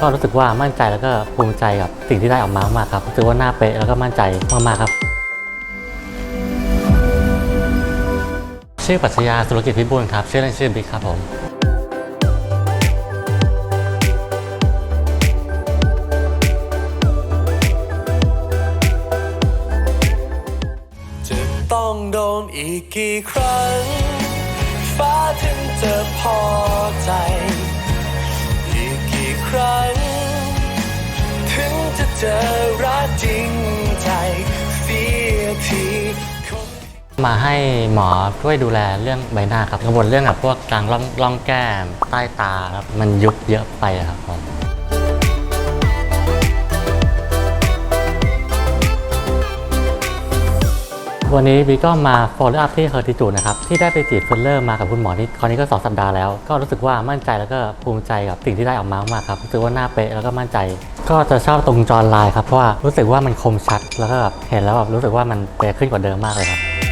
ก็รู้สึกว่ามั่นใจแล้วก็ภูมิใจกับสิ่งที่ได้ออกมามากครับรู้สึกว่าหน้าเป๊ะแล้วก็มั่นใจมากๆครับ ชื่อปัชญาธุรกิจพิบูลครับชื่อเล่นชื่อบิ๊กครับผมจะต้องโดนอีกกี่ครั้ง ฟ้าถึงจะพอใจ เจอรักจริงใจเสียทีมาให้หมอช่วยดูแลเรื่องใบหน้าครับกังวลเรื่องแบบพวกกลางร่องร่องแก้ม ใต้ตาครับมันยุบเยอะไปครับผมวันนี้บีก็มา follow up ที่เฮอร์ติจูดนะครับ ที่ได้ไปฉีดฟิลเลอร์มากับคุณหมอนี่คราวนี้ก็ 2 สัปดาห์แล้ว ก็รู้สึกว่ามั่นใจแล้วก็ภูมิใจกับสิ่งที่ได้ออกมามากครับรู้สึกว่าหน้าเป๊ะแล้วก็มั่นใจ ก็จะชอบตรงจอลายครับเพราะว่ารู้สึกว่ามันคมชัดแล้วก็แบบเห็นแล้วแบบรู้สึกว่ามันเป๊ะขึ้นกว่าเดิมมากเลยครับ